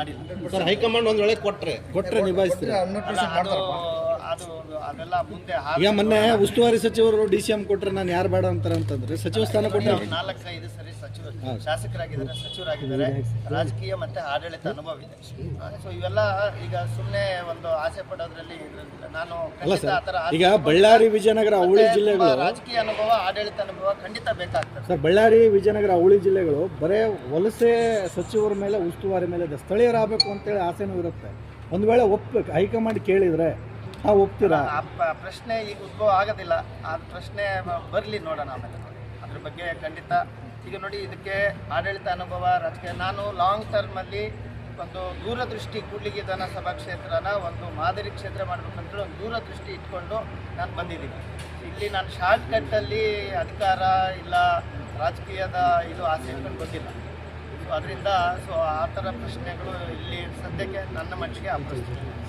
ಮಾಡಿಲ್ಲ. Sir high command ಒಂದ್ ವೇಳೆ ಕೊಟ್ರೆ ಕೊಟ್ರೆ ನಿಭಾಯಿಸ್ತೀರಾ? ಅದು ಅದೆಲ್ಲ ಮುಂದೆ ಈಗ ಮೊನ್ನೆ ಉಸ್ತುವಾರಿ ಸಚಿವರು ಡಿ ಸಿ ಎಂ ಕೊಟ್ಟರೆ ನಾನು ಯಾರು ಬೇಡ ಅಂತಾರೆ ಅಂತಂದ್ರೆ ಸಚಿವ ಸ್ಥಾನ ಕೊಟ್ಟರೆ ನಾಲ್ಕು ಐದು ಸರಿ ಸಚಿವ ಶಾಸಕರಾಗಿದ್ದಾರೆ ಸಚಿವರಾಗಿದ್ದಾರೆ. ರಾಜಕೀಯ ಮತ್ತೆ ಆಡಳಿತ ಅನುಭವ ಇದೆ. ಸೊ ಇವೆಲ್ಲ ಈಗ ಸುಮ್ಮನೆ ಒಂದು ಆಸೆ ಪಡೋದ್ರಲ್ಲಿ ನಾನು ಈಗ ಬಳ್ಳಾರಿ ವಿಜಯನಗರ ಅವಳಿ ಜಿಲ್ಲೆಗಳು ರಾಜಕೀಯ ಅನುಭವ ಆಡಳಿತ ಅನುಭವ ಖಂಡಿತ ಬೇಕಾಗ್ತದೆ. ಸರ್ ಬಳ್ಳಾರಿ ವಿಜಯನಗರ ಅವಳಿ ಜಿಲ್ಲೆಗಳು ಬರೇ ವಲಸೆ ಸಚಿವರ ಮೇಲೆ ಉಸ್ತುವಾರಿ ಮೇಲೆ ಇದೆ ಸ್ಥಳೀಯರಾಗಬೇಕು ಅಂತೇಳಿ ಆಸೆನೂ ಇರುತ್ತೆ. ಒಂದು ವೇಳೆ ಒಪ್ಬೇಕು ಹೈಕಮಾಂಡ್ ಕೇಳಿದರೆ ಪ- ಪ್ರಶ್ನೆ ಈಗ ಉದ್ಭವ ಆಗೋದಿಲ್ಲ. ಆ ಪ್ರಶ್ನೆ ಬರಲಿ ನೋಡೋಣ ಆಮೇಲೆ. ಅದ್ರ ಬಗ್ಗೆ ಖಂಡಿತ. ಈಗ ನೋಡಿ, ಇದಕ್ಕೆ ಆಡಳಿತ ಅನುಭವ, ರಾಜಕೀಯ. ನಾನು ಲಾಂಗ್ ಟರ್ಮಲ್ಲಿ ಒಂದು ದೂರದೃಷ್ಟಿ ಕೂಡ್ಲಿಗಿ ವಿಧಾನಸಭಾ ಕ್ಷೇತ್ರನ ಒಂದು ಮಾದರಿ ಕ್ಷೇತ್ರ ಮಾಡಬೇಕಂತ ಒಂದು ದೂರದೃಷ್ಟಿ ಇಟ್ಕೊಂಡು ನಾನು ಬಂದಿದ್ದೀನಿ. ಇಲ್ಲಿ ನಾನು ಶಾರ್ಟ್ ಕಟ್ಟಲ್ಲಿ ಅಧಿಕಾರ ಇಲ್ಲ, ರಾಜಕೀಯದ ಇದು ಆಸೆ ಇಟ್ಕೊಂಡು ಅದರಿಂದ ಸೊ ಆ ಥರ ಪ್ರಶ್ನೆಗಳು ಇಲ್ಲಿ ಸದ್ಯಕ್ಕೆ ನನ್ನ ಮನಸ್ಸಿಗೆ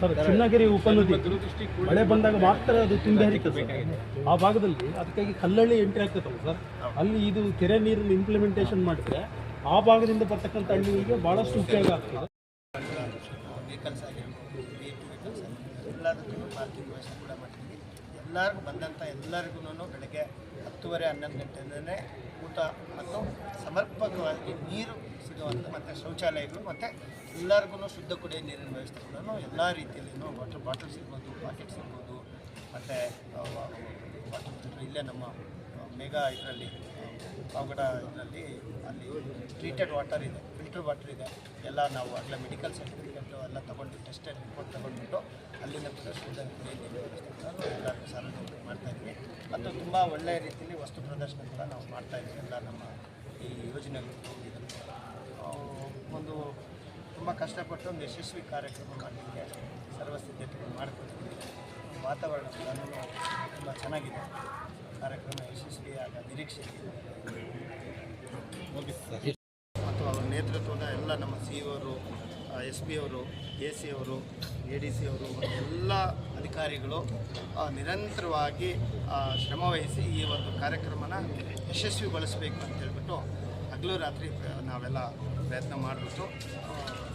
ಸರ್ ಚನ್ನಗಿರಿ ಉಪನದಿ ಮಳೆ ಬಂದಾಗ ಮಾತ್ರ ಅದು ತುಂಬಿ ಹರಿತದೆ. ಆ ಭಾಗದಲ್ಲಿ ಅದಕ್ಕಾಗಿ ಕಲ್ಲಳ್ಳಿ ಎಂಟ್ರಿ ಆಗ್ತದಲ್ಲ ಸರ್? ಅಲ್ಲಿ ಇದು ಕೆರೆ ನೀರನ್ನು ಇಂಪ್ಲಿಮೆಂಟೇಷನ್ ಮಾಡಿದ್ರೆ ಆ ಭಾಗದಿಂದ ಬರ್ತಕ್ಕಂಥ ಹಳ್ಳಿಗಳಿಗೆ ಬಹಳಷ್ಟು ಉಪಯೋಗ ಆಗ್ತದೆ. ಎಲ್ಲದಕ್ಕೂ ಪಾರ್ಕಿಂಗ್ ವ್ಯವಸ್ಥೆ ಕೂಡ ಮಾಡ್ತೀವಿ. ಎಲ್ಲರಿಗೂ ಬಂದಂಥ ಎಲ್ಲರಿಗೂ ಬೆಳಗ್ಗೆ ಹತ್ತುವರೆ ಹನ್ನೊಂದು ಗಂಟೆಯಿಂದನೇ ಊಟ ಮತ್ತು ಸಮರ್ಪಕವಾಗಿ ನೀರು ಸಿಗುವಂಥ ಮತ್ತು ಶೌಚಾಲಯಗಳು ಮತ್ತು ಎಲ್ಲರಿಗೂ ಶುದ್ಧ ಕುಡಿಯೋ ನೀರಿನ ವ್ಯವಸ್ಥೆ ಕೂಡ ಎಲ್ಲ ರೀತಿಯಲ್ಲೂ ವಾಟರ್ ಬಾಟಲ್ಸ್ ಇರ್ಬೋದು ಪಾಕೆಟ್ಸ್ ಇರ್ಬೋದು, ಮತ್ತು ವಾಟರ್ ಇಲ್ಲೇ ನಮ್ಮ ಮೇಘಾ ಇದರಲ್ಲಿ ಪಾವಗಡ ಇದರಲ್ಲಿ ಅಲ್ಲಿ ಟ್ರೀಟೆಡ್ ವಾಟರ್ ಇದೆ ಫಿಲ್ಟರ್ ವಾಟರ್ ಇದೆ. ಎಲ್ಲ ನಾವು ಆಗಲೇ ಮೆಡಿಕಲ್ ಸರ್ಟಿಫಿಕೇಟು ಎಲ್ಲ ತೊಗೊಂಡು ಟೆಸ್ಟೆಡ್ ರಿಪೋರ್ಟ್ ತೊಗೊಂಡ್ಬಿಟ್ಟು ಅಲ್ಲಿಂದ ಕೂಡ ಸ್ಟೂಡೆಂಟ್ ಎಲ್ಲರಿಗೂ ಸಾರ್ವಜನಿಕರಿಗೆ ಮಾಡ್ತಾ ಇದ್ದೀವಿ ಮತ್ತು ತುಂಬ ಒಳ್ಳೆಯ ರೀತಿಯಲ್ಲಿ ವಸ್ತು ಪ್ರದರ್ಶನ ಕೂಡ ನಾವು ಮಾಡ್ತಾ ಇದ್ದೀವಿ ಎಲ್ಲ ನಮ್ಮ ಈ ಯೋಜನೆಗಳು ಒಂದು ತುಂಬ ಕಷ್ಟಪಟ್ಟು ಒಂದು ಯಶಸ್ವಿ ಕಾರ್ಯಕ್ರಮ ಮಾಡಲಿಕ್ಕೆ ಸರ್ವ ಸಿದ್ಧತೆಗಳು ಮಾಡಿಕೊಟ್ಟಿದ್ದೀವಿ. ವಾತಾವರಣ ಕೂಡ ತುಂಬ ಚೆನ್ನಾಗಿದೆ. ಕಾರ್ಯಕ್ರಮ ಯಶಸ್ವಿಯಾಗ ನಿರೀಕ್ಷೆ ಮತ್ತು ಅವರ ನೇತೃತ್ವದ ಎಲ್ಲ ನಮ್ಮ ಸಿ ಅವರು ಎಸ್ ಪಿ ಅವರು, ಎ ಸಿ ಅವರು, ಎ ಡಿ ಸಿ ಅವರು ಎಲ್ಲ ಅಧಿಕಾರಿಗಳು ನಿರಂತರವಾಗಿ ಶ್ರಮವಹಿಸಿ ಈ ಒಂದು ಕಾರ್ಯಕ್ರಮನ ಯಶಸ್ವಿಗೊಳಿಸಬೇಕು ಅಂತ ಹೇಳ್ಬಿಟ್ಟು ಹಗಲು ರಾತ್ರಿ ನಾವೆಲ್ಲ ಪ್ರಯತ್ನ ಮಾಡಿಬಿಟ್ಟು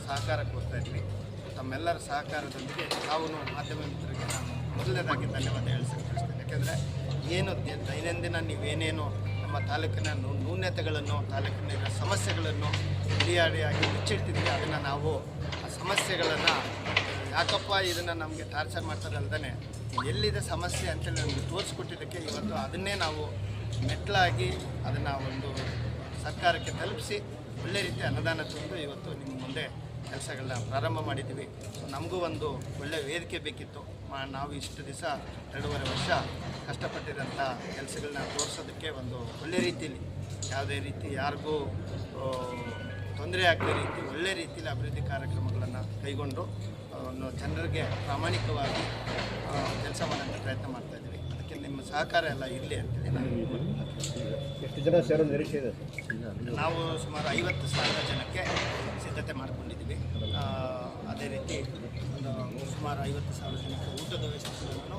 ಸಹಕಾರ ಕೊಡ್ತಾ ಇದ್ವಿ. ತಮ್ಮೆಲ್ಲರ ಸಹಕಾರದೊಂದಿಗೆ ನಾವು ಮಾಧ್ಯಮ ಮಿತ್ರರಿಗೆ ನಾನು ಮೊದಲನೇದಾಗಿ ಧನ್ಯವಾದ ಹೇಳಿಸಿ ಯಾಕೆಂದರೆ ಏನು ದೈನಂದಿನ ನೀವೇನೇನು ನಮ್ಮ ತಾಲೂಕಿನ ನ್ಯೂನ್ಯತೆಗಳನ್ನು ತಾಲೂಕಿನ ಸಮಸ್ಯೆಗಳನ್ನು ಹಿರಿಯಾಡಿಯಾಗಿ ಮುಚ್ಚಿಡ್ತಿದ್ವಿ ಅದನ್ನು ನಾವು ಆ ಸಮಸ್ಯೆಗಳನ್ನು ಯಾಕಪ್ಪ ಇದನ್ನು ನಮಗೆ ಟಾರ್ಚರ್ ಮಾಡ್ತಾರೆ ಅಲ್ದೇ ಎಲ್ಲಿದೆ ಸಮಸ್ಯೆ ಅಂತೇಳಿ ನಮಗೆ ತೋರಿಸ್ಕೊಟ್ಟಿದ್ದಕ್ಕೆ ಇವತ್ತು ಅದನ್ನೇ ನಾವು ಮೆಟ್ಲಾಗಿ ಅದನ್ನು ಒಂದು ಸರ್ಕಾರಕ್ಕೆ ತಲುಪಿಸಿ ಒಳ್ಳೆ ರೀತಿ ಅನುದಾನ ತಂದು ಇವತ್ತು ನಿಮ್ಮ ಮುಂದೆ ಕೆಲಸಗಳನ್ನ ಪ್ರಾರಂಭ ಮಾಡಿದ್ದೀವಿ. ನಮಗೂ ಒಂದು ಒಳ್ಳೆಯ ವೇದಿಕೆ ಬೇಕಿತ್ತು. ಮಾ, ನಾವು ಇಷ್ಟು ದಿವಸ, ಎರಡೂವರೆ ವರ್ಷ ಕಷ್ಟಪಟ್ಟಿರೋಂಥ ಕೆಲಸಗಳನ್ನ ತೋರಿಸೋದಕ್ಕೆ ಒಂದು ಒಳ್ಳೆ ರೀತಿಯಲ್ಲಿ, ಯಾವುದೇ ರೀತಿ ಯಾರಿಗೂ ತೊಂದರೆ ಆಗದ ರೀತಿ, ಒಳ್ಳೆ ರೀತಿಯಲ್ಲಿ ಅಭಿವೃದ್ಧಿ ಕಾರ್ಯಕ್ರಮಗಳನ್ನು ಕೈಗೊಂಡು ಜನರಿಗೆ ಪ್ರಾಮಾಣಿಕವಾಗಿ ಕೆಲಸ ಮಾಡೋಕ್ಕೆ ಪ್ರಯತ್ನ ಮಾಡ್ತಾ ಇದ್ದೀವಿ. ಅದಕ್ಕೆ ನಿಮ್ಮ ಸಹಕಾರ ಎಲ್ಲ ಇರಲಿ ಅಂತೇಳಿ ಎಷ್ಟು ಜನ ಸೇರೋ ನಿರೀಕ್ಷೆ ಇದೆ? ನಾವು ಸುಮಾರು ಐವತ್ತು ಸಾವಿರ ಜನಕ್ಕೆ ಸಿದ್ಧತೆ ಮಾಡ್ಕೊಂಡಿದ್ದೀವಿ. ಅದೇ ರೀತಿ ಒಂದು ಸುಮಾರು ಐವತ್ತು ಸಾವಿರ ಜನಕ್ಕೆ ಊಟದ ವ್ಯವಸ್ಥೆಗಳನ್ನು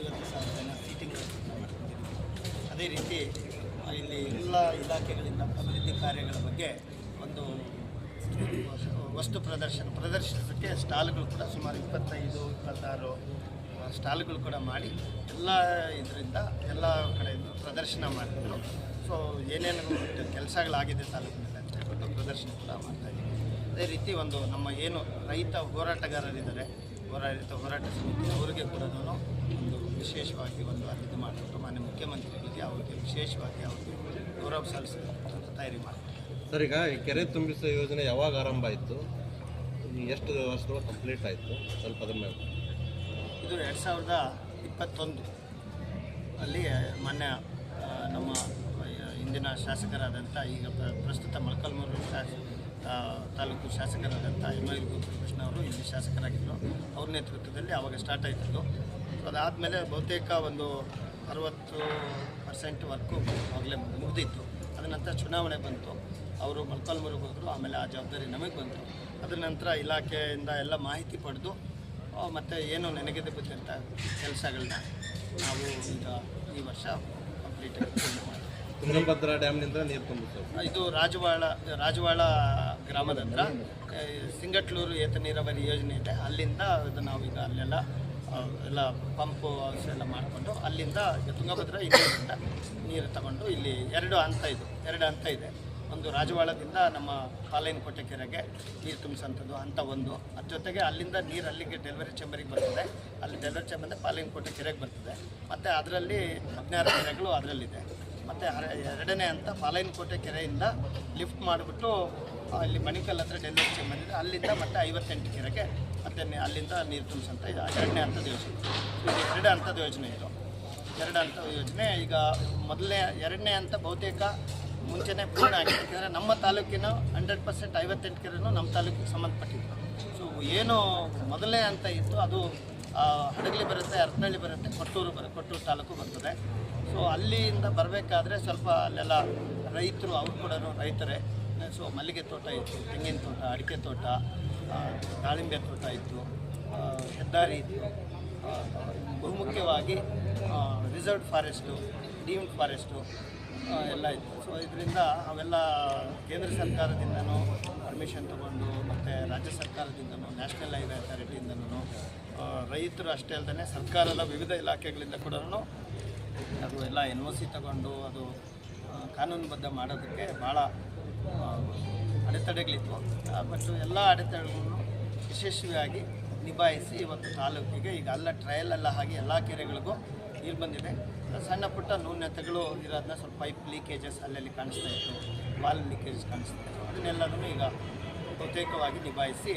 ಐವತ್ತು ಸಾವಿರ ಜನ ಸೀಟಿಂಗ್ ವ್ಯವಸ್ಥೆ ಮಾಡ್ಕೊಂಡಿದ್ದೀವಿ. ಅದೇ ರೀತಿ ಇಲ್ಲಿ ಎಲ್ಲ ಇಲಾಖೆಗಳಿಂದ ಅಭಿವೃದ್ಧಿ ಕಾರ್ಯಗಳ ಬಗ್ಗೆ ಒಂದು ವಸ್ತು ಪ್ರದರ್ಶನ ಪ್ರದರ್ಶಿಸೋಕ್ಕೆ ಸ್ಟಾಲ್ಗಳು ಕೂಡ ಸುಮಾರು ಇಪ್ಪತ್ತೈದು ಇಪ್ಪತ್ತಾರು ಸ್ಟಾಲ್ಗಳು ಕೂಡ ಮಾಡಿ ಎಲ್ಲ ಇದರಿಂದ ಎಲ್ಲ ಕಡೆಯಿಂದ ಪ್ರದರ್ಶನ ಮಾಡಿದ್ರು. ಸೊ ಏನೇನು ಕೆಲಸಗಳಾಗಿದೆ ತಾಲೂಕಿನಲ್ಲಿ ಅಂತ ಹೇಳ್ಬಿಟ್ಟು ಪ್ರದರ್ಶನ ಕೂಡ ಮಾಡ್ತಾ ಇದ್ದೀವಿ. ಅದೇ ರೀತಿ ಒಂದು ನಮ್ಮ ಏನು ರೈತ ಹೋರಾಟಗಾರರಿದ್ದಾರೆ, ಹೋರಾಡಿತ ಹೋರಾಟ ಸಮಿತಿ ಅವರಿಗೆ ಕೂಡ ನಾನು ಒಂದು ವಿಶೇಷವಾಗಿ ಒಂದು ಇದು ಮಾಡಿಬಿಟ್ಟು ಮಾನ್ಯ ಮುಖ್ಯಮಂತ್ರಿಗಳಿಗೆ ಅವರಿಗೆ ವಿಶೇಷವಾಗಿ ಅವರಿಗೆ ಗೌರವ ಸಲ್ಲಿಸೋದು ತಯಾರಿ ಮಾಡ್ತಾರೆ ಸರ್, ಈಗ ಈ ಕೆರೆ ತುಂಬಿಸೋ ಯೋಜನೆ ಯಾವಾಗ ಆರಂಭ ಆಯಿತು? ಎಷ್ಟು ವರ್ಷಗಳು ಕಂಪ್ಲೀಟ್ ಆಯಿತು? ಸ್ವಲ್ಪ ಮೇಲೆ. ಇದು ಎರಡು ಸಾವಿರದ ಇಪ್ಪತ್ತೊಂದು. ಅಲ್ಲಿ ಮೊನ್ನೆ ನಮ್ಮ ಇಂದಿನ ಶಾಸಕರಾದಂಥ ಈಗ ಪ್ರಸ್ತುತ ಮೊಳಕಾಲ್ಮೂರು ಶಾಸ ತಾಲೂಕು ಶಾಸಕರಾದಂಥ ಎಂ ಐ ಕೃಷ್ಣ ಅವರು ಇಲ್ಲಿ ಶಾಸಕರಾಗಿದ್ದರು ಅವ್ರ ನೇತೃತ್ವದಲ್ಲಿ ಆವಾಗ ಸ್ಟಾರ್ಟ್ ಆಯ್ತಿತ್ತು ಸೊ ಅದಾದಮೇಲೆ ಬಹುತೇಕ ಒಂದು ಅರವತ್ತು ಪರ್ಸೆಂಟ್ ವರ್ಕು ಆಗಲೇ ಮುಗಿದಿತ್ತು. ಅದ ನಂತರ ಚುನಾವಣೆ ಬಂತು. ಅವರು ಮೊಳಕಾಲ್ಮೂರಿಗೆ ಹೋದರು. ಆಮೇಲೆ ಆ ಜವಾಬ್ದಾರಿ ನಮಗೆ ಬಂತು. ಅದರ ನಂತರ ಇಲಾಖೆಯಿಂದ ಎಲ್ಲ ಮಾಹಿತಿ ಪಡೆದು ಮತ್ತು ಏನು ನೆನಗಿದೆ ಬಿದ್ದಂಥ ಕೆಲಸಗಳನ್ನ ನಾವು ಈಗ ಈ ವರ್ಷ ಕಂಪ್ಲೀಟಾಗಿ ತುಂಗಭದ್ರಾ ಡ್ಯಾಮ್ನಿಂದ ನೀರು ತುಂಬುತ್ತೆ ಇದು ರಾಜವಾಳ ರಾಜವಾಳ ಗ್ರಾಮದ ಹತ್ರ ಸಿಂಗಟ್ಲೂರು ಏತ ನೀರಾವರಿ ಯೋಜನೆ ಇದೆ. ಅಲ್ಲಿಂದ ಇದು ನಾವೀಗ ಅಲ್ಲೆಲ್ಲ ಎಲ್ಲ ಪಂಪು ಎಲ್ಲ ಮಾಡಿಕೊಂಡು ಅಲ್ಲಿಂದ ತುಂಗಭದ್ರಾ ಇಂದ ನೀರು ತಗೊಂಡು ಇಲ್ಲಿ ಎರಡು ಹಂತ ಇದು ಎರಡು ಹಂತ ಇದೆ. ಒಂದು ರಾಜವಾಳದಿಂದ ನಮ್ಮ ಪಾಲೈನಕೋಟೆ ಕೆರೆಗೆ ನೀರು ತುಂಬಿಸೋಂಥದ್ದು ಅಂತ ಒಂದು. ಅದ್ರ ಜೊತೆಗೆ ಅಲ್ಲಿಂದ ನೀರು ಅಲ್ಲಿಗೆ ಡೆಲಿವರಿ ಚೇಂಬರಿಗೆ ಬರ್ತದೆ. ಅಲ್ಲಿ ಡೆಲಿವರಿ ಚೇಂಬರಿಂದ ಪಾಲೈನಕೋಟೆ ಕೆರೆಗೆ ಬರ್ತದೆ. ಮತ್ತು ಅದರಲ್ಲಿ ಹದಿನಾರು ಕೆರೆಗಳು ಅದರಲ್ಲಿದೆ. ಮತ್ತು ಎರಡನೇ ಅಂತ ಪಾಲೈನ್ ಕೋಟೆ ಕೆರೆಯಿಂದ ಲಿಫ್ಟ್ ಮಾಡಿಬಿಟ್ಟು ಅಲ್ಲಿ ಮಣಿಕಲ್ ಹತ್ರ ಡೆಲಿವರಿ ಚೇಂಬರ್ ಇದೆ. ಅಲ್ಲಿಂದ ಮತ್ತೆ ಐವತ್ತೆಂಟು ಕೆರೆಗೆ ಮತ್ತೆ ಅಲ್ಲಿಂದ ನೀರು ತುಂಬಿಸಂತ ಇದು ಎರಡನೇ ಹಂತದ ಯೋಜನೆ. ಇದು ಎರಡು ಹಂತದ ಯೋಜನೆ ಇದು. ಎರಡು ಹಂತದ ಯೋಜನೆ. ಈಗ ಮೊದಲನೇ, ಎರಡನೇ ಹಂತ ಬಹುತೇಕ ಮುಂಚೆನೇ ಪೂರ್ಣ ಆಗಿದೆ ನಮ್ಮ ತಾಲೂಕಿನ ಹಂಡ್ರೆಡ್ ಪರ್ಸೆಂಟ್ ಐವತ್ತೆಂಟು ಕೆರೆನೂ ನಮ್ಮ ತಾಲೂಕಿಗೆ ಸಂಬಂಧಪಟ್ಟಿದ್ದು ಸೊ ಏನು ಮೊದಲನೇ ಅಂತ ಇತ್ತು, ಅದು ಹಡಗಲಿ ಬರುತ್ತೆ ಅರಪನಹಳ್ಳಿ ಬರುತ್ತೆ, ಕೊಟ್ಟೂರು ಬರುತ್ತೆ ಕೊಟ್ಟೂರು ತಾಲೂಕು ಬರ್ತದೆ. ಸೊ ಅಲ್ಲಿಂದ ಬರಬೇಕಾದ್ರೆ ಸ್ವಲ್ಪ ಅಲ್ಲೆಲ್ಲ ರೈತರು, ಅವ್ರು ಕೂಡ ರೈತರೇ. ಸೊ ಮಲ್ಲಿಗೆ ತೋಟ ಇತ್ತು, ತೆಂಗಿನ ತೋಟ, ಅಡಿಕೆ ತೋಟ ದಾಳಿಂಬೆ ತೋಟ ಇತ್ತು ಹೆದ್ದಾರಿ ಇತ್ತು ಬಹುಮುಖ್ಯವಾಗಿ ರಿಸರ್ವ್ ಫಾರೆಸ್ಟು ಡೀಮ್ಡ್ ಫಾರೆಸ್ಟು ಎಲ್ಲ ಇತ್ತು ಸೊ ಇದರಿಂದ ಅವೆಲ್ಲ ಕೇಂದ್ರ ಸರ್ಕಾರದಿಂದನೂ ಪರ್ಮಿಷನ್ ತಗೊಂಡು ಮತ್ತು ರಾಜ್ಯ ಸರ್ಕಾರದಿಂದನೂ ನ್ಯಾಷನಲ್ ಹೈವೇ ಅಥಾರಿಟಿಯಿಂದನೂ ರೈತರು ಅಷ್ಟೇ ಅಲ್ಲದೆ ಸರ್ಕಾರದ ವಿವಿಧ ಇಲಾಖೆಗಳಿಂದ ಕೂಡ ಅದು ಎಲ್ಲ ಎನ್ ಒ ಸಿ ತಗೊಂಡು ಅದು ಕಾನೂನುಬದ್ಧ ಮಾಡೋದಕ್ಕೆ ಭಾಳ ಅಡೆತಡೆಗಳಿತ್ತು ಬಟ್ ಎಲ್ಲ ಅಡೆತಡೆಗಳನ್ನು ಯಶಸ್ವಿಯಾಗಿ ನಿಭಾಯಿಸಿ ಇವತ್ತು ತಾಲೂಕಿಗೆ ಈಗ ಅಲ್ಲ ಟ್ರಯಲ್ ಎಲ್ಲ ಹಾಗೆ ಎಲ್ಲ ಕೆರೆಗಳಿಗೂ ನೀರು ಬಂದಿದೆ. ಸಣ್ಣ ಪುಟ್ಟ ನ್ಯೂನತೆಗಳು ಇರೋದನ್ನ ಸ್ವಲ್ಪ ಪೈಪ್ ಲೀಕೇಜಸ್ ಅಲ್ಲಲ್ಲಿ ಕಾಣಿಸ್ತಾ ಇತ್ತು ವಾಲ್ ಲೀಕೇಜಸ್ ಕಾಣಿಸ್ತಾ ಇತ್ತು. ಅದನ್ನೆಲ್ಲದನ್ನು ಈಗ ಬಹುತೇಕವಾಗಿ ನಿಭಾಯಿಸಿ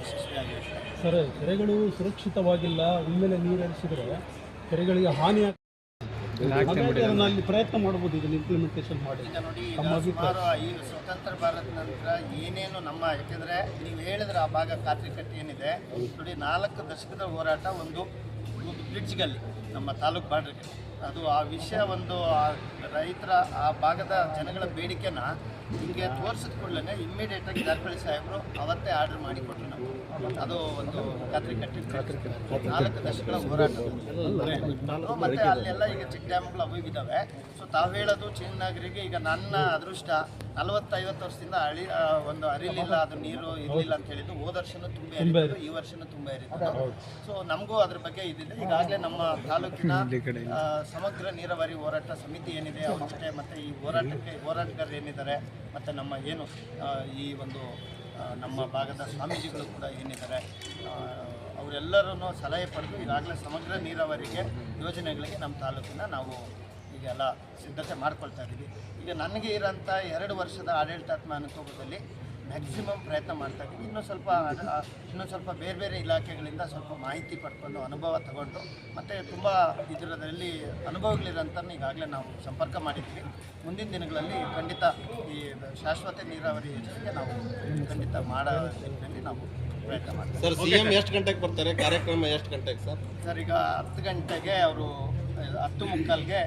ಯಶಸ್ವಿಯಾಗಿದೆ ಸರ್ ಕೆರೆಗಳು ಸುರಕ್ಷಿತವಾಗಿಲ್ಲ ಒಮ್ಮೆಲೆ ನೀರು ಹರಿಸಿದ್ರೆ ಕೆರೆಗಳಿಗೆ ಹಾನಿ ಅಲ್ಲಿ ಪ್ರಯತ್ನ ಮಾಡ್ಬೋದು ಇದನ್ನ ಇಂಪ್ಲಿಮೆಂಟೇಷನ್ ಮಾಡಿ. ಈಗ ನೋಡಿ ಸುಮಾರು ಈ ಸ್ವತಂತ್ರ ಭಾರತ ನಂತರ ಏನೇನು ನಮ್ಮ ಯಾಕೆಂದ್ರೆ ನೀವು ಹೇಳಿದ್ರೆ ಆ ಭಾಗ ಖಾತ್ರಿ ಕಟ್ಟಿ ಏನಿದೆ ನೋಡಿ ನಾಲ್ಕು ದಶಕದ ಹೋರಾಟ ಒಂದು ಒಂದು ಬ್ರಿಡ್ಜ್ಗಲ್ಲಿ ನಮ್ಮ ತಾಲೂಕು ಬಾರ್ಡ್ರಿಗೆ ಅದು ಆ ವಿಷಯ ಒಂದು ಆ ರೈತರ ಆ ಭಾಗದ ಜನಗಳ ಬೇಡಿಕೆನ ಹಿಂಗೆ ತೋರಿಸಿದ ಕೂಡಲೇ ಇಮ್ಮಿಡಿಯೇಟಾಗಿ ಜಾರಕಿಹೊಳಿ ಸಾಹೇಬರು ಅವತ್ತೇ ಆರ್ಡರ್ ಮಾಡಿಕೊಟ್ರು ನಾವು ಅದು ಒಂದು ಖಾತ್ರಿ ಕಟ್ಟಿ ನಾಲ್ಕು ದಶಕಗಳ ಹೋರಾಟ ಮತ್ತು ಅಲ್ಲೆಲ್ಲ ಈಗ ಚಿಕ್ಕ ಡ್ಯಾಮ್ಗಳು ಅವು ಇದ್ದಾವೆ ತಾವು ಹೇಳೋದು ಚಿನ್ನನಗರಿಗೆ ಈಗ ನನ್ನ ಅದೃಷ್ಟ ನಲವತ್ತೈವತ್ತು ವರ್ಷದಿಂದ ಅಳಿ ಒಂದು ಅರಿಲಿಲ್ಲ ಅದು ನೀರು ಇರಲಿಲ್ಲ ಅಂತ ಹೇಳಿದ್ದು ಹೋದ ವರ್ಷನೂ ತುಂಬ ಇರಿತ್ತು ಈ ವರ್ಷನೂ ತುಂಬ ಇರಿತ್ತು ಸೊ ನಮಗೂ ಅದ್ರ ಬಗ್ಗೆ ಇದಿದೆ ಈಗಾಗಲೇ ನಮ್ಮ ತಾಲೂಕಿನ ಸಮಗ್ರ ನೀರಾವರಿ ಹೋರಾಟ ಸಮಿತಿ ಏನಿದೆ ಅವರಷ್ಟೇ ಮತ್ತು ಈ ಹೋರಾಟಕ್ಕೆ ಹೋರಾಟಗಾರರು ಏನಿದ್ದಾರೆ ಮತ್ತು ನಮ್ಮ ಏನು ಈ ಒಂದು ನಮ್ಮ ಭಾಗದ ಸ್ವಾಮೀಜಿಗಳು ಕೂಡ ಏನಿದ್ದಾರೆ ಅವರೆಲ್ಲರೂ ಸಲಹೆ ಪಡೆದು ಈಗಾಗಲೇ ಸಮಗ್ರ ನೀರಾವರಿಗೆ ಯೋಜನೆಗಳಿಗೆ ನಮ್ಮ ತಾಲೂಕಿನ ನಾವು ಈಗೆಲ್ಲ ಸಿದ್ಧತೆ ಮಾಡ್ಕೊಳ್ತಾ ಇದ್ದೀವಿ. ಈಗ ನನಗೆ ಇರೋಂಥ ಎರಡು ವರ್ಷದ ಆಡಳಿತಾತ್ಮ ಅನುಭವದಲ್ಲಿ ಮ್ಯಾಕ್ಸಿಮಮ್ ಪ್ರಯತ್ನ ಮಾಡ್ತಾ ಇದ್ದೀವಿ. ಇನ್ನೂ ಸ್ವಲ್ಪ ಇನ್ನೂ ಸ್ವಲ್ಪ ಬೇರೆ ಬೇರೆ ಇಲಾಖೆಗಳಿಂದ ಸ್ವಲ್ಪ ಮಾಹಿತಿ ಪಡ್ಕೊಂಡು ಅನುಭವ ತಗೊಂಡು ಮತ್ತು ತುಂಬ ಇದರಲ್ಲಿ ಅನುಭವಗಳಿರೋಂಥ ಈಗಾಗಲೇ ನಾವು ಸಂಪರ್ಕ ಮಾಡಿದ್ವಿ ಮುಂದಿನ ದಿನಗಳಲ್ಲಿ ಖಂಡಿತ ಈ ಶಾಶ್ವತ ನೀರಾವರಿ ಯೋಜನೆಗೆ ನಾವು ಖಂಡಿತ ಮಾಡೋ ನಿಟ್ಟಿನಲ್ಲಿ ನಾವು ಪ್ರಯತ್ನ ಮಾಡ್ತೀವಿ. ಸರ್ ಸಿ ಎಂ ಎಷ್ಟು ಗಂಟೆಗೆ ಬರ್ತಾರೆ? ಕಾರ್ಯಕ್ರಮ ಎಷ್ಟು ಗಂಟೆಗೆ ಸರ್? ಸರ್ ಈಗ ಹತ್ತು ಗಂಟೆಗೆ ಅವರು ಹತ್ತು ಮುಕ್ಕಾಲ್ಗೆ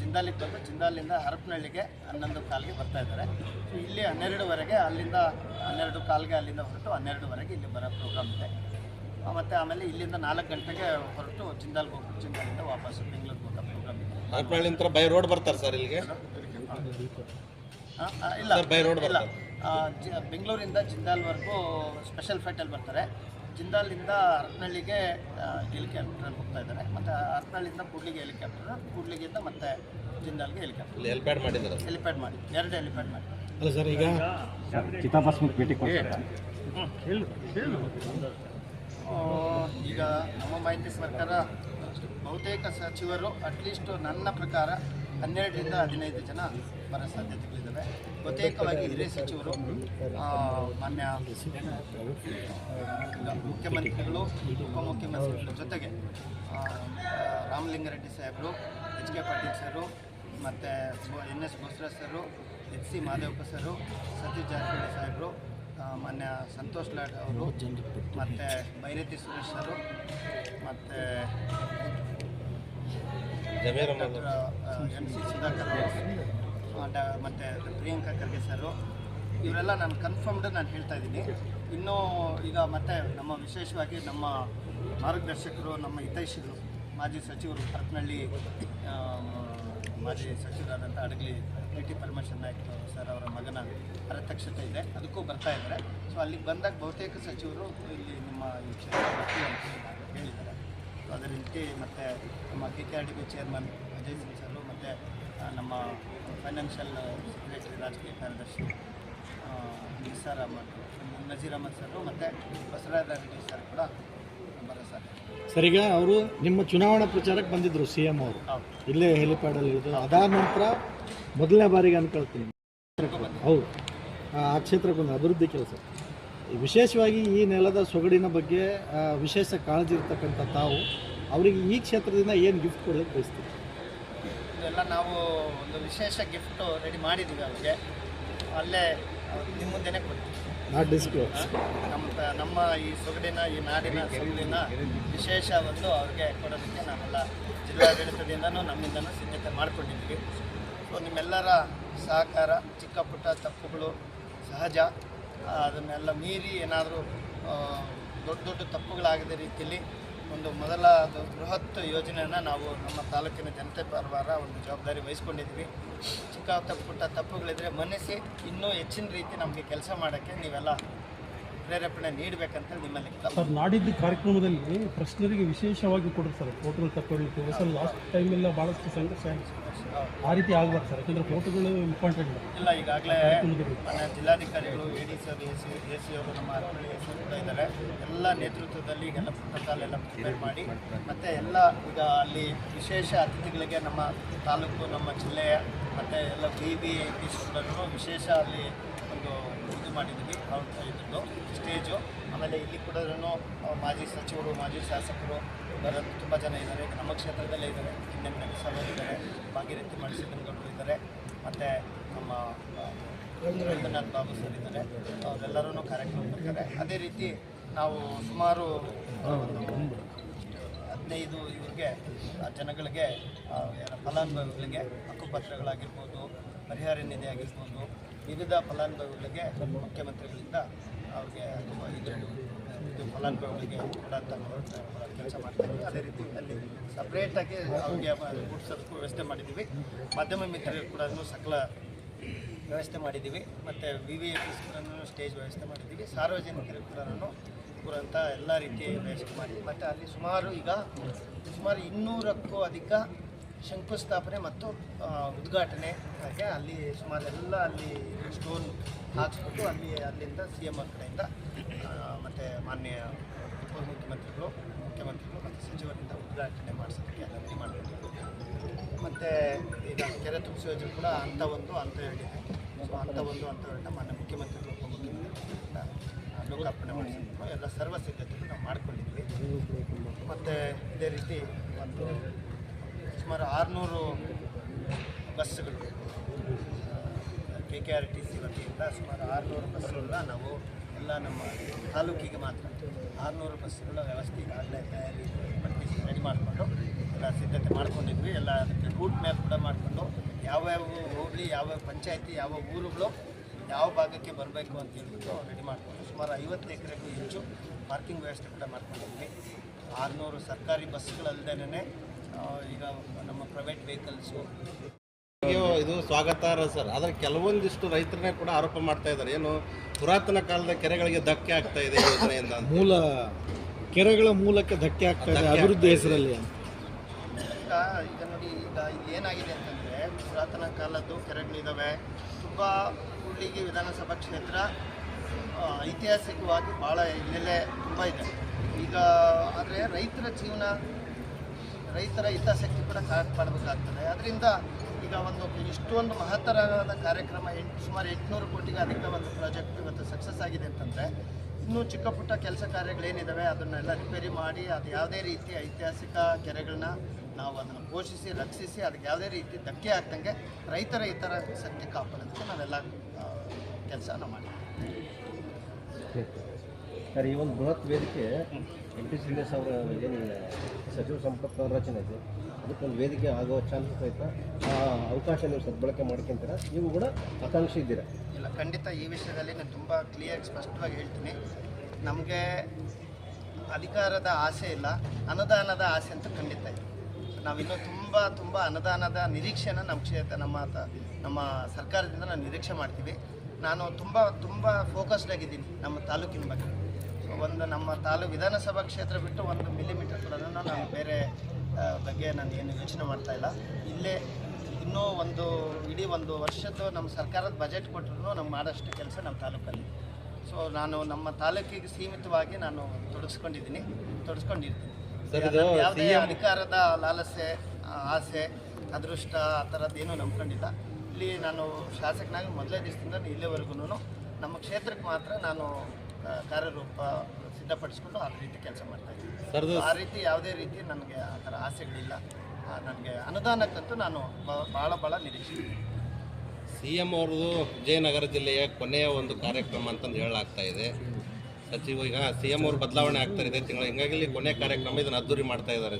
ಜಿಂದಾಲಿಗೆ ಬಂದು ಜಿಂದಾಲಿಂದ ಹರಪನಹಳ್ಳಿಗೆ ಹನ್ನೊಂದು ಕಾಲಿಗೆ ಬರ್ತಾ ಇದ್ದಾರೆ. ಸೊ ಇಲ್ಲಿ ಹನ್ನೆರಡುವರೆಗೆ ಅಲ್ಲಿಂದ ಹನ್ನೆರಡು ಕಾಲಿಗೆ ಅಲ್ಲಿಂದ ಹೊರಟು ಹನ್ನೆರಡುವರೆಗೆ ಇಲ್ಲಿ ಬರೋ ಪ್ರೋಗ್ರಾಮ್ ಇದೆ. ಮತ್ತು ಆಮೇಲೆ ಇಲ್ಲಿಂದ ನಾಲ್ಕು ಗಂಟೆಗೆ ಹೊರಟು ಜಿಂದಾಲ್ಗೆ ಹೋಗ್ಬಿಟ್ಟು ಜಿಂದಾಲಿಂದ ವಾಪಸ್ ಬೆಂಗಳೂರಿಗೆ ಹೋಗೋ ಪ್ರೋಗ್ರಾಮ್ ಇದೆ. ಹರಪನಹಳ್ಳಿ ನಂತರ ಬೈ ರೋಡ್ ಬರ್ತಾರೆ ಸರ್ ಇಲ್ಲಿಗೆ? ಇಲ್ಲ. ಬೈ ರೋಡ್ ಇಲ್ಲ. ಬೆಂಗಳೂರಿಂದ ಜಿಂದಾಲ್ವರೆಗೂ ಸ್ಪೆಷಲ್ ಫ್ಲೈಟಲ್ಲಿ ಬರ್ತಾರೆ. ಜಿಂದಾಲಿಂದ ಹರಪನಹಳ್ಳಿಗೆ ಹೆಲಿಕಾಪ್ಟರ್ ಹೋಗ್ತಾ ಇದ್ದಾರೆ. ಮತ್ತು ಹರಪನಹಳ್ಳಿಯಿಂದ ಕೂಡ್ಲಿಗೆ ಹೆಲಿಕಾಪ್ಟರ್ ಕೂಡ್ಲಿಗಿಂದ ಮತ್ತೆ ಜಿಂದಾಲ್ಗೆ ಹೆಲಿಕಾಪ್ಟರ್. ಇಲ್ಲಿ ಹೆಲ್ಪ್ಯಾಡ್ ಮಾಡಿದ್ದಾರೆ. ಹೆಲಿಪ್ಯಾಡ್ ಮಾಡಿ ಎರಡು ಹೆಲಿಪ್ಯಾಡ್ ಮಾಡಿ. ಅಲ್ಲ ಸರ್ ಈಗ ಚಿತಾಭಸ್ಮಕ್ಕೆ ಭೇಟಿ ಈಗ ನಮ್ಮ ಮಾಹಿತಿ ಸರ್ಕಾರ ಬಹುತೇಕ ಸಚಿವರು ಅಟ್ಲೀಸ್ಟ್ ನನ್ನ ಪ್ರಕಾರ ಹನ್ನೆರಡರಿಂದ ಹದಿನೈದು ಜನ ಬರೋ ಸಾಧ್ಯತೆಗಳಿದ್ದಾವೆ ಬಹುತೇಕವಾಗಿ ಹಿರಿಯ ಸಚಿವರು ಮಾನ್ಯ ಮುಖ್ಯಮಂತ್ರಿಗಳು ಉಪಮುಖ್ಯಮಂತ್ರಿಗಳ ಜೊತೆಗೆ ರಾಮಲಿಂಗಾರೆಡ್ಡಿ ಸಾಹೇಬರು ಎಚ್ ಕೆ ಪಾಟೀಲ್ ಸರು ಮತ್ತು N S Bosraj sir H C Mahadevappa sir Satish Jarkiholi ಸಾಹೇಬರು ಮಾನ್ಯ ಸಂತೋಷ್ ಲಾಡ್ ಅವರು ಮತ್ತು ಬೈರತಿ ಸುರೇಶ್ ಸರು ಮತ್ತು ಎಂ ಸಿ ಸುಧಾಕರ್ ಅವರು ಮತ್ತು ಪ್ರಿಯಾಂಕಾ ಖರ್ಗೆ ಸರು ಇವರೆಲ್ಲ ನಾನು ಕನ್ಫರ್ಮ್ಡ್ ನಾನು ಹೇಳ್ತಾ ಇದ್ದೀನಿ. ಇನ್ನೂ ಈಗ ಮತ್ತೆ ನಮ್ಮ ವಿಶೇಷವಾಗಿ ನಮ್ಮ ಮಾರ್ಗದರ್ಶಕರು, ನಮ್ಮ ಹಿತೈಷಿಗಳು, ಮಾಜಿ ಸಚಿವರು ಹರಪನಹಳ್ಳಿ ಮಾಜಿ ಸಚಿವರಾದಂಥ Adagali A T Parameshwara Naik sir ಅವರ ಮಗನ ಅರತಕ್ಷತೆ ಇದೆ. ಅದಕ್ಕೂ ಬರ್ತಾ ಇದ್ದಾರೆ. ಸೊ ಅಲ್ಲಿಗೆ ಬಂದಾಗ ಬಹುತೇಕ ಸಚಿವರು ಇಲ್ಲಿ ನಿಮ್ಮ ಈ ಕ್ಷೇತ್ರ ಹೇಳಿದ್ದಾರೆ. ಸೊ ಅದೇ ರೀತಿ ಮತ್ತು ನಮ್ಮ K K R D B chairman Ajay Singh sir ಮತ್ತು ನಮ್ಮ ಫೈನಾನ್ಷಿಯಲ್ ಸೆಕ್ರೆಟರಿ ರಾಜಕೀಯ ಕಾರ್ಯದರ್ಶಿ ನಿಸಾರ್ ಅಹಮದ್ ನಜೀರ್ ಅಹಮದ್ ಸರ್ ಮತ್ತು ಬಸವರಾಜ ರೆಡ್ಡಿ ಸರ್ ಕೂಡ ಬರೋ ಸರ್ ಸರ್ ಈಗ ಅವರು ನಿಮ್ಮ ಚುನಾವಣಾ ಪ್ರಚಾರಕ್ಕೆ ಬಂದಿದ್ದರು ಸಿ ಎಂ ಅವರು. ಇಲ್ಲೇ ಹೆಲಿಪ್ಯಾಡಲ್ಲಿ ಇದ್ದರು ಅದಾದ ನಂತರ ಮೊದಲನೇ ಬಾರಿಗೆ ಅನ್ಕೊಳ್ತೀನಿ. ಹೌದು. ಆ ಕ್ಷೇತ್ರಕ್ಕೊಂದು ಅಭಿವೃದ್ಧಿ ಕೆಲಸ. ವಿಶೇಷವಾಗಿ ಈ ನೆಲದ ಸೊಗಡಿನ ಬಗ್ಗೆ ವಿಶೇಷ ಕಾಳಜಿ ಇರ್ತಕ್ಕಂಥ ತಾವು ಅವರಿಗೆ ಈ ಕ್ಷೇತ್ರದಿಂದ ಏನು ಗಿಫ್ಟ್ ಕೊಡಲಿಕ್ಕೆ ಬಯಸ್ತೀವಿ ಇದೆಲ್ಲ ನಾವು ಒಂದು ವಿಶೇಷ ಗಿಫ್ಟು ರೆಡಿ ಮಾಡಿದ್ದೀವಿ ಅವ್ರಿಗೆ. ಅಲ್ಲೇ ನಿಮ್ಮ ಮುಂದೆನೇ ಕೊಡ್ತೀವಿ. ನಮ್ಮ ನಮ್ಮ ಈ ಸೊಗಡಿನ ಈ ನಾಡಿನ ಸೊಗಡಿನ ವಿಶೇಷ ಒಂದು ಅವ್ರಿಗೆ ಕೊಡೋದಕ್ಕೆ ನಾವೆಲ್ಲ ಜಿಲ್ಲಾಡಳಿತದಿಂದನೂ ನಮ್ಮಿಂದನೂ ಸಿದ್ಧತೆ ಮಾಡ್ಕೊಂಡಿದ್ದೀವಿ. ಸೊ ನಿಮ್ಮೆಲ್ಲರ ಸಹಕಾರ ಚಿಕ್ಕ ಪುಟ್ಟ ತಪ್ಪುಗಳು ಸಹಜ. ಅದನ್ನೆಲ್ಲ ಮೀರಿ ಏನಾದರೂ ದೊಡ್ಡ ದೊಡ್ಡ ತಪ್ಪುಗಳಾಗದ ರೀತಿಯಲ್ಲಿ ಒಂದು ಮೊದಲ ಬೃಹತ್ ಯೋಜನೆಯನ್ನು ನಾವು ನಮ್ಮ ತಾಲೂಕಿನ ಜನತೆ ಪರವಾರ ಒಂದು ಜವಾಬ್ದಾರಿ ವಹಿಸ್ಕೊಂಡಿದ್ವಿ ಚಿಕ್ಕ ತಪ್ಪು ಪುಟ್ಟ ತಪ್ಪುಗಳಿದ್ರೆ ಮನ್ನಿಸಿ ಇನ್ನೂ ಹೆಚ್ಚಿನ ರೀತಿ ನಮಗೆ ಕೆಲಸ ಮಾಡೋಕ್ಕೆ ನೀವೆಲ್ಲ ಪ್ರೇರೇಪಣೆ ನೀಡಬೇಕಂತ ನಿಮ್ಮಲ್ಲಿ. ಸರ್ ನಾಡಿದ್ದು ಕಾರ್ಯಕ್ರಮದಲ್ಲಿ ಪ್ರಶ್ನರಿಗೆ ವಿಶೇಷವಾಗಿ ಕೊಡ್ರಿ ಸರ್ ಫೋಟೋಗಳು ತಗೊಳ್ಳಿಕ್ಕೆ ಸರ್ ಲಾಸ್ಟ್ ಟೈಮೆಲ್ಲ ಭಾಳಷ್ಟು ಸಂಘರ್ಷ ಆ ರೀತಿ ಆಗ್ಬಾರ್ದು ಸರ್ ಯಾಕಂದರೆ ಫೋಟೋಗಳು ಇಂಪಾರ್ಟೆಂಟ್ ಇಲ್ಲ ಈಗಾಗಲೇ ಜಿಲ್ಲಾಧಿಕಾರಿಗಳು A D sir A C A C ಅವರು ನಮ್ಮ ಅರಮನೆ ಎ ಸಿ ಕೂಡ ಇದ್ದಾರೆ. ಎಲ್ಲ ನೇತೃತ್ವದಲ್ಲಿ ಈಗೆಲ್ಲ ಪ್ರೋಟೋಕಾಲ್ ಎಲ್ಲ ಪ್ರಿಪೇರ್ ಮಾಡಿ ಮತ್ತು ಎಲ್ಲ ಈಗ ಅಲ್ಲಿ ವಿಶೇಷ ಅತಿಥಿಗಳಿಗೆ ನಮ್ಮ ತಾಲೂಕು ನಮ್ಮ ಜಿಲ್ಲೆಯ ಮತ್ತು ಎಲ್ಲ ಬಿ ಬಿ ಕೂಡ ವಿಶೇಷ ಅಲ್ಲಿ ಒಂದು ಇದು ಮಾಡಿದ್ದೀವಿ ಅವ್ರದ್ದು ಇದ್ರದ್ದು ಸ್ಟೇಜು. ಆಮೇಲೆ ಇಲ್ಲಿ ಕೂಡ ಮಾಜಿ ಸಚಿವರು, ಮಾಜಿ ಶಾಸಕರು ಬರೋದು ತುಂಬ ಜನ ಇದ್ದಾರೆ. ನಮ್ಮ ಕ್ಷೇತ್ರದಲ್ಲೇ ಇದ್ದಾರೆ. ಇನ್ನೇನು ಸಭೆ ಇದ್ದಾರೆ ಭಾಗೀರಥಿ ಮಣಿಸಿದ್ದನಗೌಡರು ಇದ್ದಾರೆ ಮತ್ತು ನಮ್ಮ ರವೀಂದ್ರನಾಥ್ ಬಾಬು ಸರ್ ಇದ್ದಾರೆ. ಅವರೆಲ್ಲರೂ ಕಾರ್ಯಕ್ರಮ ಬರ್ತಾರೆ ಅದೇ ರೀತಿ ನಾವು ಸುಮಾರು ಹದಿನೈದು ಇವ್ರಿಗೆ ಜನಗಳಿಗೆ ಫಲಾನುಭವಿಗಳಿಗೆ ಹಕ್ಕುಪತ್ರಗಳಾಗಿರ್ಬೋದು ಪರಿಹಾರ ನಿಧಿ ಆಗಿರ್ಬೋದು, ವಿವಿಧ ಫಲಾನುಭವಿಗಳಿಗೆ ಮುಖ್ಯಮಂತ್ರಿಗಳಿಂದ ಅವ್ರಿಗೆ ಇದು ಫಲಾನುಭವಿಗಳಿಗೆ ಕೊಡೋಂಥ ಕೆಲಸ ಮಾಡ್ತೀವಿ ಅದೇ ರೀತಿ ಅಲ್ಲಿ ಸಪ್ರೇಟಾಗಿ ಅವ್ರಿಗೆ ಗುಡ್ಸೋದಕ್ಕೂ ವ್ಯವಸ್ಥೆ ಮಾಡಿದ್ದೀವಿ. ಮಾಧ್ಯಮ ಮಿತ್ರರು ಕೂಡ ಸಕಲ ವ್ಯವಸ್ಥೆ ಮಾಡಿದ್ದೀವಿ. ಮತ್ತು ವಿ ವಿ ಎಸ್ ಸ್ಟೇಜ್ ವ್ಯವಸ್ಥೆ ಮಾಡಿದ್ದೀವಿ. ಸಾರ್ವಜನಿಕರಿಗೆ ಕೂಡ ಕೂರಂಥ ಎಲ್ಲ ರೀತಿ ವ್ಯವಸ್ಥೆ ಮಾಡಿ ಮತ್ತು ಅಲ್ಲಿ ಸುಮಾರು ಈಗ, ಸುಮಾರು ಇನ್ನೂರಕ್ಕೂ ಅಧಿಕ ಶಂಕುಸ್ಥಾಪನೆ ಮತ್ತು ಉದ್ಘಾಟನೆ ಹಾಗೆ ಅಲ್ಲಿ ಸುಮಾರು ಎಲ್ಲ ಅಲ್ಲಿ ಸ್ಟೋನ್ ಹಾಕಿಸ್ಬಿಟ್ಟು ಅಲ್ಲಿ, ಅಲ್ಲಿಂದ ಸಿ ಎಂ ಆರ್ ಕಡೆಯಿಂದ ಮತ್ತು ಮಾನ್ಯ ಉಪಮುಖ್ಯಮಂತ್ರಿಗಳು, ಮುಖ್ಯಮಂತ್ರಿಗಳು ಮತ್ತು ಸಚಿವರಿಂದ ಉದ್ಘಾಟನೆ ಮಾಡಿಸೋದಕ್ಕೆ ಅನುಮತಿ ಮಾಡಬೇಕು ಮತ್ತು ಈಗ ಕೆರೆ ತುಂಬಿಸಿ ಯೋಜನೆ ಕೂಡ ಹಂತ ಒಂದು, ಅಂತ ಹೇಳಿ ಸೊ ಹಂತ ಒಂದು ಹಂತ ಎರಡನ್ನ ಮಾನ್ಯ ಮುಖ್ಯಮಂತ್ರಿಗಳು ಉಪಮುಖ್ಯಮಂತ್ರಿಗಳಿಂದ ಲೋಕಾರ್ಪಣೆ ಮಾಡಿಸಿದ್ರು. ಎಲ್ಲ ಸರ್ವ ಸಿದ್ಧತೆಗಳು ನಾವು ಮಾಡ್ಕೊಂಡಿದ್ವಿ ಮತ್ತು ಇದೇ ರೀತಿ ಒಂದು ಸುಮಾರು ಆರುನೂರು ಬಸ್ಸುಗಳು. K K R T C ವತಿಯಿಂದ ಸುಮಾರು ಆರುನೂರು ಬಸ್ಸುಗಳನ್ನ ನಾವು ಎಲ್ಲ ನಮ್ಮ ತಾಲೂಕಿಗೆ ಮಾತ್ರ ಆರುನೂರು ಬಸ್ಸುಗಳ ವ್ಯವಸ್ಥೆ ಈಗಾಗಲೇ ತಯಾರಿ ಪಟ್ಟಿ ರೆಡಿ ಮಾಡಿಕೊಂಡು ಎಲ್ಲ ಸಿದ್ಧತೆ ಮಾಡ್ಕೊಂಡಿದ್ವಿ. ಎಲ್ಲ ಅದಕ್ಕೆ ರೂಟ್ ಮ್ಯಾಪ್ ಕೂಡ ಮಾಡಿಕೊಂಡು ಯಾವ್ಯಾವ ಹೋಗಲಿ ಯಾವ ಪಂಚಾಯತಿ, ಯಾವ ಊರುಗಳು ಯಾವ ಭಾಗಕ್ಕೆ ಬರಬೇಕು ಅಂತ ಹೇಳ್ಬಿಟ್ಟು ರೆಡಿ ಮಾಡಿಕೊಂಡು ಸುಮಾರು ಐವತ್ತು ಎಕರೆಗೂ ಹೆಚ್ಚು ಪಾರ್ಕಿಂಗ್ ವ್ಯವಸ್ಥೆ ಕೂಡ ಮಾಡ್ಕೊಂಡಿದ್ವಿ. ಆರುನೂರು ಸರ್ಕಾರಿ ಬಸ್ಸುಗಳಲ್ಲದೇ ಈಗ ನಮ್ಮ ಪ್ರೈವೇಟ್ ವೆಹಿಕಲ್ಸು ಇದು ಸ್ವಾಗತಾರ್ಹ ಸರ್. ಆದರೆ ಕೆಲವೊಂದಿಷ್ಟು ರೈತರನ್ನೇ ಕೂಡ ಆರೋಪ ಮಾಡ್ತಾ ಇದ್ದಾರೆ. ಏನು ಪುರಾತನ ಕಾಲದ ಕೆರೆಗಳಿಗೆ ಧಕ್ಕೆ ಆಗ್ತಾ ಇದೆ ಯೋಜನೆಯಿಂದ ಅಂತ. ಮೂಲ ಕೆರೆಗಳ ಮೂಲಕ್ಕೆ ಧಕ್ಕೆ ಆಗ್ತಾ ಇದೆ ಅಭಿವೃದ್ಧಿ ಹೆಸರಲ್ಲಿ ಅಂತ. ಈಗ ಈಗ ನೋಡಿ ಈಗ ಇಲ್ಲಿ ಏನಾಗಿದೆ ಅಂತಂದರೆ ಪುರಾತನ ಕಾಲದ್ದು ಕೆರೆಗಳಿದ್ದಾವೆ ತುಂಬ ಹುಡ್ಲಿಗಿ ವಿಧಾನಸಭಾ ಕ್ಷೇತ್ರ ಐತಿಹಾಸಿಕವಾಗಿ ಭಾಳ ಹಿನ್ನೆಲೆ ತುಂಬ ಇದೆ. ಈಗ ಆದರೆ ರೈತರ ಜೀವನ ರೈತರ ಹಿತಾಸಕ್ತಿ ಕೂಡ ಕಾಪಾಡಬೇಕಾಗ್ತದೆ ಅದರಿಂದ ಈಗ ಒಂದು ಇಷ್ಟೊಂದು ಮಹತ್ತರವಾದ ಕಾರ್ಯಕ್ರಮ ಎಂಟು ಸುಮಾರು ಎಂಟುನೂರು ಕೋಟಿಗೆ ಅಧಿಕ ಒಂದು ಪ್ರಾಜೆಕ್ಟ್ ಇವತ್ತು ಸಕ್ಸಸ್ ಆಗಿದೆ ಅಂತಂದರೆ ಇನ್ನೂ ಚಿಕ್ಕ ಪುಟ್ಟ ಕೆಲಸ ಕಾರ್ಯಗಳೇನಿದ್ದಾವೆ ಅದನ್ನೆಲ್ಲ ರಿಪೇರಿ ಮಾಡಿ ಅದು ಯಾವುದೇ ರೀತಿ ಐತಿಹಾಸಿಕ ಕೆರೆಗಳನ್ನ ನಾವು ಅದನ್ನು ಪೋಷಿಸಿ, ರಕ್ಷಿಸಿ ಅದಕ್ಕೆ ಯಾವುದೇ ರೀತಿ ಧಕ್ಕೆ ಆಗ್ದಂಗೆ ರೈತರ ಇತರ ಶಕ್ತಿ ಕಾಪಾಡೋದಕ್ಕೆ ನಾವೆಲ್ಲ ಕೆಲಸನ ಮಾಡಿದ್ದೀವಿ. ಸರ್, ಈ ಒಂದು ಬೃಹತ್ ವೇದಿಕೆ ಎಂ ಟಿ ಶ್ರೀನಿವಾಸ್ ಅವರ ಏನು ಸಚಿವ ಸಂಪರ್ಕ ರಚನೆ ಇದೆ ಅದಕ್ಕೊಂದು ವೇದಿಕೆ ಆಗೋ ಚಾನ್ಸಸ್ ಆಯ್ತಾ ಆ, ಅವಕಾಶ ನೀವು ಸದ್ಬಳಕೆ ಮಾಡ್ಕೊಂತೀರ? ನೀವು ಕೂಡ ಆಕಾಂಕ್ಷಿ ಇದ್ದೀರಾ? ಇಲ್ಲ, ಖಂಡಿತ ಈ ವಿಷಯದಲ್ಲಿ ನಾನು ತುಂಬ ಕ್ಲಿಯರ್ ಸ್ಪಷ್ಟವಾಗಿ ಹೇಳ್ತೀನಿ. ನಮಗೆ ಅಧಿಕಾರದ ಆಸೆ ಇಲ್ಲ, ಅನುದಾನದ ಆಸೆ ಅಂತ ಖಂಡಿತ ಇದೆ. ನಾವಿನ್ನೂ ತುಂಬ ತುಂಬ ಅನುದಾನದ ನಿರೀಕ್ಷೆನ ನಮ್ಮ ಕ್ಷೇತ್ರ, ನಮ್ಮ ನಮ್ಮ ಸರ್ಕಾರದಿಂದ ನಾವು ನಿರೀಕ್ಷೆ ಮಾಡ್ತೀವಿ. ನಾನು ತುಂಬ ತುಂಬ ಫೋಕಸ್ಡ್ ಆಗಿದ್ದೀನಿ ನಮ್ಮ ತಾಲೂಕಿನ ಬಗ್ಗೆ. ಒಂದು ನಮ್ಮ ತಾಲೂಕು ವಿಧಾನಸಭಾ ಕ್ಷೇತ್ರ ಬಿಟ್ಟು ಒಂದು ಮಿಲಿಮೀಟರ್ ಕೂಡ ನಾನು ಬೇರೆ ಬಗ್ಗೆ ನಾನು ಏನು ಯೋಚನೆ ಮಾಡ್ತಾ ಇಲ್ಲ. ಇಲ್ಲೇ ಇನ್ನೂ ಒಂದು ಇಡೀ ಒಂದು ವರ್ಷದ್ದು ನಮ್ಮ ಸರ್ಕಾರದ ಬಜೆಟ್ ಕೊಟ್ಟರು ನಮ್ಮ ಮಾಡೋಷ್ಟು ಕೆಲಸ ನಮ್ಮ ತಾಲೂಕಲ್ಲಿ. ಸೊ ನಾನು ನಮ್ಮ ತಾಲೂಕಿಗೆ ಸೀಮಿತವಾಗಿ ನಾನು ತೊಡಗಿಸ್ಕೊಂಡಿದ್ದೀನಿ ತೊಡಗಿಸ್ಕೊಂಡಿರ್ತೀನಿ ನಾನು ಯಾವುದೇ ಅಧಿಕಾರದ ಲಾಲಸೆ ಆಸೆ ಅದೃಷ್ಟ ಆ ಥರದ್ದು ಏನೂ ನಂಬ್ಕೊಂಡಿಲ್ಲ. ಇಲ್ಲಿ ನಾನು ಶಾಸಕನಾಗಿ ಮೊದಲೇ ದಿವಸದಿಂದ ಇಲ್ಲಿವರೆಗೂ ನಮ್ಮ ಕ್ಷೇತ್ರಕ್ಕೆ ಮಾತ್ರ ನಾನು ಕಾರ್ಯರೂಪ ಸಿದ್ಧಪಡಿಸ್ಕೊಂಡು ಆ ರೀತಿ ಕೆಲಸ ಮಾಡ್ತಾ ಇದ್ದೀನಿ. ಆ ರೀತಿ ಯಾವುದೇ ರೀತಿ ನನಗೆ ಆ ಥರ ಆಸೆಗಳಿಲ್ಲ. ನನಗೆ ಅನುದಾನಕ್ಕಂತೂ ನಾನು ಭಾಳ ಭಾಳ ನಿರೀಕ್ಷೆ. ಸಿ ಎಂ ಅವ್ರದ್ದು ವಿಜಯನಗರ ಜಿಲ್ಲೆಯ ಕೊನೆಯ ಒಂದು ಕಾರ್ಯಕ್ರಮ ಅಂತಂದು ಹೇಳಲಾಗ್ತಾ ಇದೆ. ಸಚಿವ ಈಗ ಸಿ ಎಂ ಅವ್ರು ಬದಲಾವಣೆ ಆಗ್ತಾ ಇದೆ ತಿಂಗಳ. ಹಿಂಗಾಗಿ ಇಲ್ಲಿ ಕೊನೆ ಕಾರ್ಯಕ್ರಮ ಇದನ್ನು ಅದ್ದೂರಿ ಮಾಡ್ತಾ ಇದ್ದಾರೆ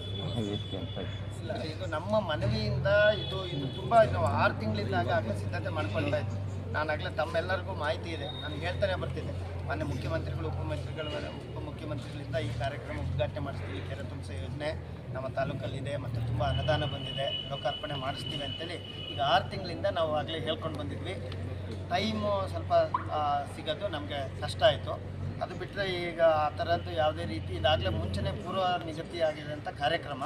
ಇಲ್ಲ ಇದು ನಮ್ಮ ಮನವಿಯಿಂದ ಇದು ಇದು ತುಂಬ ಇದು ಆರು ತಿಂಗಳಿಂದ ಆಗಲೇ ಸಿದ್ಧತೆ ಮಾಡ್ಕೊಳ್ತಾ ನಾನು ನಾನಾಗಲೇ ತಮ್ಮೆಲ್ಲರಿಗೂ ಮಾಹಿತಿ ಇದೆ. ನಾನು ಹೇಳ್ತಾನೆ ಬರ್ತಿದ್ದೆ. ಮಾನ್ಯ ಮುಖ್ಯಮಂತ್ರಿಗಳು, ಉಪಮಂತ್ರಿಗಳ ಉಪಮುಖ್ಯಮಂತ್ರಿಗಳಿಂದ ಈ ಕಾರ್ಯಕ್ರಮ ಉದ್ಘಾಟನೆ ಮಾಡಿಸ್ತೀವಿ. ಕೆರೆ ತುಂಬಿಸ ಯೋಜನೆ ನಮ್ಮ ತಾಲೂಕಲ್ಲಿದೆ ಮತ್ತು ತುಂಬ ಅನುದಾನ ಬಂದಿದೆ. ಲೋಕಾರ್ಪಣೆ ಮಾಡಿಸ್ತೀವಿ ಅಂತೇಳಿ ಈಗ ಆರು ತಿಂಗಳಿಂದ ನಾವು ಆಗಲೇ ಹೇಳ್ಕೊಂಡು ಬಂದಿದ್ವಿ. ಟೈಮು ಸ್ವಲ್ಪ ಸಿಗೋದು ನಮಗೆ ಕಷ್ಟ ಆಯಿತು. ಅದು ಬಿಟ್ಟರೆ ಈಗ ಆ ಥರದ್ದು ಯಾವುದೇ ರೀತಿ ಇದಾಗಲೇ ಮುಂಚೆನೇ ಪೂರ್ವ ನಿಗದಿ ಅಂತ ಕಾರ್ಯಕ್ರಮ.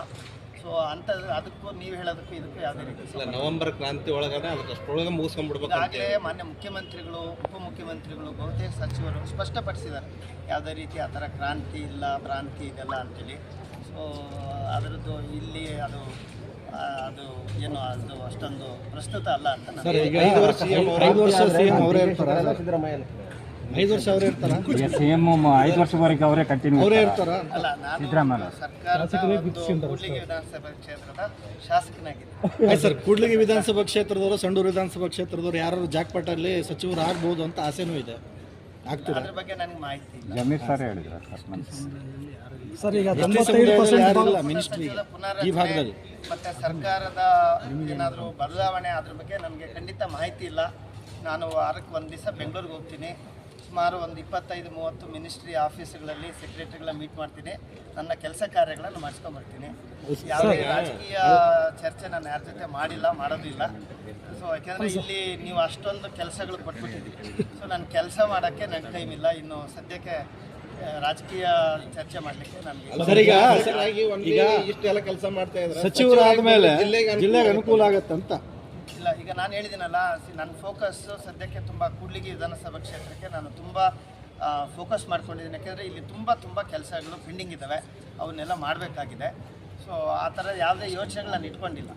ಸೊ ಅಂತ ಅದಕ್ಕೂ ನೀವು ಹೇಳೋದಕ್ಕೂ ಇದಕ್ಕೂ ಯಾವುದೇ ರೀತಿ ಇಲ್ಲ ನವೆಂಬರ್ ಕ್ರಾಂತಿ ಒಳಗಡೆ ಅದಕ್ಕೆ ಮುಗಿಸ್ಕೊಂಡ್ಬಿಡ್ಬೇಕು ಆಗಲೇ ಮಾನ್ಯ ಮುಖ್ಯಮಂತ್ರಿಗಳು ಉಪಮುಖ್ಯಮಂತ್ರಿಗಳು ಬಹುತೇಕ ಸಚಿವರು ಸ್ಪಷ್ಟಪಡಿಸಿದ್ದಾರೆ. ಯಾವುದೇ ರೀತಿ ಆ ಥರ ಕ್ರಾಂತಿ ಇಲ್ಲ ಭ್ರಾಂತಿ ಇದೆಲ್ಲ ಅಂತೇಳಿ. ಸೊ ಅದರದ್ದು ಇಲ್ಲಿ ಅದು ಅದು ಏನು ಅದು ಅಷ್ಟೊಂದು ಪ್ರಸ್ತುತ ಅಲ್ಲ ಅಂತ ಸಿದ್ದರಾಮಯ್ಯ ಅಂತ. ಐದು ವರ್ಷ ಅವರೇ ಇರ್ತಾರ? ಸಿಎಂ ಐದು ವರ್ಷವರೆಗೆ ಅವರೇ ಕಂಟಿನ್ಯೂ ಅವರೇ ಇರ್ತಾರ? ಅಲ್ಲ ಕ್ಷೇತ್ರದ ಶಾಸಕನಾಗಿದ್ದೆ. ಸರ್ ಕೂಡ್ಲಿಗಿ ವಿಧಾನಸಭಾ ಕ್ಷೇತ್ರದವರು ಸಂಡೂರು ವಿಧಾನಸಭಾ ಕ್ಷೇತ್ರದವರು ಯಾರು ಜಾಕ್ಪಾಟಲ್ಲಿ ಸಚಿವರು ಆಗ್ಬಹುದು ಅಂತ ಆಸೆನೂ ಇದೆ. ಆಗ್ತೀರಾ ಅದ್ರ ಬಗ್ಗೆ ನನಗೆ ಮಾಹಿತಿ ಇಲ್ಲ. ಜಮೀರ್ ಸರ್ ಹೇಳಿದ್ರು ಸರ್ ಈಗ ಎಸ್ ಟಿ ಮಿನಿಸ್ಟ್ರಿ ಈ ಭಾಗದಲ್ಲಿ. ಮತ್ತೆ ಸರ್ಕಾರದ ಏನಾದರೂ ಬದಲಾವಣೆ ಅದ್ರ ಬಗ್ಗೆ ನಮಗೆ ಖಂಡಿತ ಮಾಹಿತಿ ಇಲ್ಲ. ನಾನು ವಾರಕ್ಕೆ ಒಂದು ದಿವಸ ಬೆಂಗಳೂರಿಗೆ ಹೋಗ್ತೀನಿ. ಸುಮಾರು ಒಂದು ಇಪ್ಪತ್ತೈದು ಮೂವತ್ತು ಮಿನಿಸ್ಟ್ರಿ ಆಫೀಸ್ಗಳಲ್ಲಿ ಸೆಕ್ರೆಟರಿಗಳ ಮೀಟ್ ಮಾಡ್ತೀನಿ. ನನ್ನ ಕೆಲಸ ಕಾರ್ಯಗಳನ್ನು ಮಾಡಿಸ್ಕೊಂಬರ್ತೀನಿ ಯಾವುದೇ ರಾಜಕೀಯ ಚರ್ಚೆ ನಾನು ಯಾರ ಜೊತೆ ಮಾಡಿಲ್ಲ ಮಾಡೋದಿಲ್ಲ. ಸೊ ಯಾಕೆಂದರೆ ಇಲ್ಲಿ ನೀವು ಅಷ್ಟೊಂದು ಕೆಲಸಗಳು ಕೊಟ್ಬಿಟ್ಟಿದ್ದೀರಿ. ಸೊ ನಾನು ಕೆಲಸ ಮಾಡೋಕ್ಕೆ ನನ್ನ ಟೈಮ್ ಇಲ್ಲ ಇನ್ನು ಸದ್ಯಕ್ಕೆ ರಾಜಕೀಯ ಚರ್ಚೆ ಮಾಡಲಿಕ್ಕೆ ನನಗೆ ಸರ್ ಈಗ ಒಂದು ಈಗ ಇಷ್ಟೆಲ್ಲ ಕೆಲಸ ಮಾಡ್ತಾ ಇದ್ದಾರೆ. ಜಿಲ್ಲೆಗೆ ಅನುಕೂಲ ಜಿಲ್ಲೆಗೆ ಅನುಕೂಲ ಆಗತ್ತಂತ? ಇಲ್ಲ ಈಗ ನಾನು ಹೇಳಿದ್ದೀನಲ್ಲ ನನ್ನ ಫೋಕಸ್ ಸದ್ಯಕ್ಕೆ ತುಂಬ ಕೂಡ್ಲಿಗಿ ವಿಧಾನಸಭಾ ಕ್ಷೇತ್ರಕ್ಕೆ ನಾನು ತುಂಬ ಫೋಕಸ್ ಮಾಡ್ಕೊಂಡಿದ್ದೀನಿ ಯಾಕೆಂದರೆ ಇಲ್ಲಿ ತುಂಬ ತುಂಬ ಕೆಲಸಗಳು ಪೆಂಡಿಂಗ್ ಇದ್ದಾವೆ ಅವನ್ನೆಲ್ಲ ಮಾಡಬೇಕಾಗಿದೆ. ಸೊ ಆ ಥರ ಯಾವುದೇ ಯೋಚನೆಗಳು ನಾನು ಇಟ್ಕೊಂಡಿಲ್ಲ